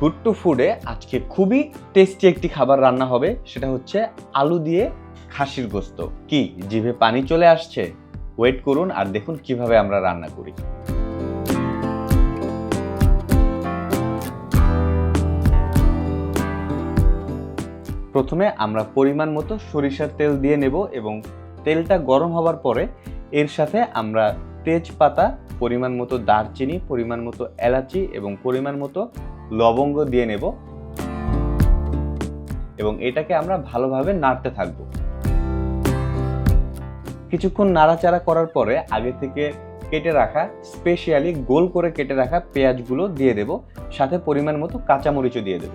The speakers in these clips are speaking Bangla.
গুড টু ফুডে আজকে খুবই টেস্টি একটি খাবার রান্না হবে, সেটা হচ্ছে আলু দিয়ে খাসির গোস্ত। কি? জিভে পানি চলে আসছে? ওয়েট করুন আর দেখুন কীভাবে আমরা রান্না করি। প্রথমে আমরা পরিমাণ মতো সরিষার তেল দিয়ে নেব এবং তেলটা গরম হওয়ার পরে এর সাথে আমরা তেজপাতা, পরিমাণ মতো দারচিনি, পরিমাণ মতো এলাচি এবং পরিমাণ মতো লবঙ্গ দিয়ে নেব। এবং এটাকে আমরা ভালোভাবে নাড়তে থাকব। কিছুক্ষণ নাড়াচাড়া করার পরে আগে থেকে কেটে রাখা স্পেশালি গোল করে কেটে রাখা পেঁয়াজগুলো দিয়ে দেব। সাথে পরিমাণ মতো কাঁচামরিচও দিয়ে দেব।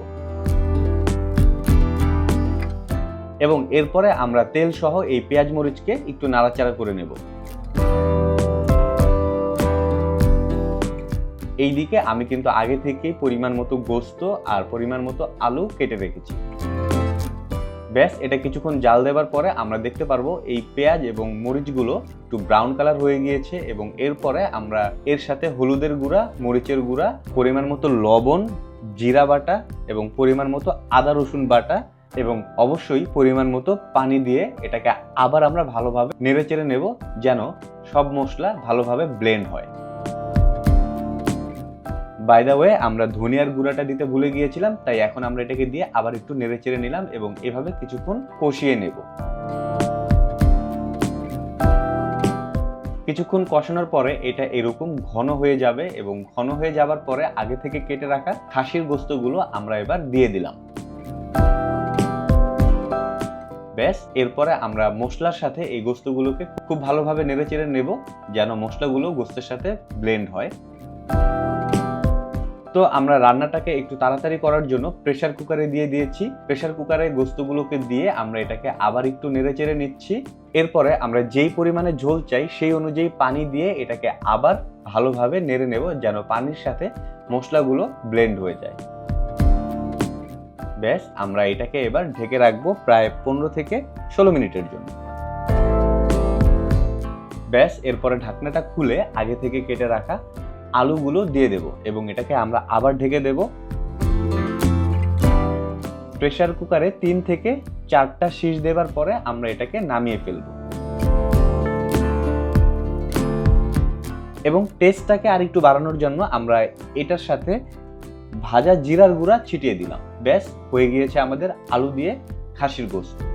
এবং এরপরে আমরা তেল সহ এই পেঁয়াজ মরিচকে একটু নাড়াচাড়া করে নেব। এই দিকে আমি কিন্তু আগে থেকেই পরিমাণ মতো গোস্ত আর পরিমাণ মতো আলু কেটে রেখেছি। ব্যাস, এটা কিছুক্ষণ জাল দেওয়ার পরে আমরা দেখতে পারব এই পেঁয়াজ এবং মরিচগুলো একটু ব্রাউন কালার হয়ে গিয়েছে এবং এরপরে আমরা এর সাথে হলুদের গুঁড়া, মরিচের গুঁড়া, পরিমাণ মতো লবণ, জিরা বাটা এবং পরিমাণ মতো আদা রসুন বাটা এবং অবশ্যই পরিমাণ মতো পানি দিয়ে এটাকে আবার আমরা ভালোভাবে নেড়ে চেড়ে নেব যেন সব মশলা ভালোভাবে ব্লেন্ড হয়। বাই দ্য ওয়ে আমরা ধনিয়ার গুঁড়াটা দিতে ভুলে গিয়েছিলাম, তাই এখন আমরা এটাকে দিয়ে আবার একটু নেড়ে চেড়ে নিলাম এবং এভাবে কিছুক্ষণ কষিয়ে নেব। কিছুক্ষণ কষানোর পরে এটা এরকম ঘন হয়ে যাবে এবং ঘন হয়ে যাবার পরে আগে থেকে কেটে রাখা খাসির গোস্তগুলো আমরা এবার দিয়ে দিলাম। ব্যাস, এরপরে আমরা মশলার সাথে এই গোস্তগুলোকে খুব ভালোভাবে নেড়েচেড়ে নেব, যেন মশলাগুলো গোস্তের সাথে ব্লেন্ড হয়। তো আমরা রান্নাটাকে একটু তাড়াতাড়ি করার জন্য প্রেসার কুকারে দিয়ে দিয়েছি। প্রেসার কুকারে গোস্তগুলোকে দিয়ে আমরা এটাকে আবার একটু নেড়ে চেড়ে নিচ্ছি। এরপরে আমরা যেই পরিমাণে ঝোল চাই সেই অনুযায়ী পানি দিয়ে এটাকে আবার ভালোভাবে নেড়ে নেব যেন পানির সাথে মশলাগুলো ব্লেন্ড হয়ে যায়। ব্যাস, আমরা এটাকে এবার ঢেকে রাখব প্রায় পনেরো থেকে ষোলো মিনিটের জন্য। ব্যাস, এরপরে ঢাকনাটা খুলে আগে থেকে কেটে রাখা আলুগুলো দিয়ে দেব এবং এটাকে আমরা আবার ঢেকে দেব। প্রেসার কুকারে তিন থেকে চারটা শীষ দেবার পরে আমরা এটাকে নামিয়ে ফেলব। এবং টেস্টটাকে আর একটু বাড়ানোর জন্য আমরা এটার সাথে ভাজা জিরার গুঁড়া ছিটিয়ে দিলাম। ব্যাস, হয়ে গিয়েছে আমাদের আলু দিয়ে খাসির গোস্ত।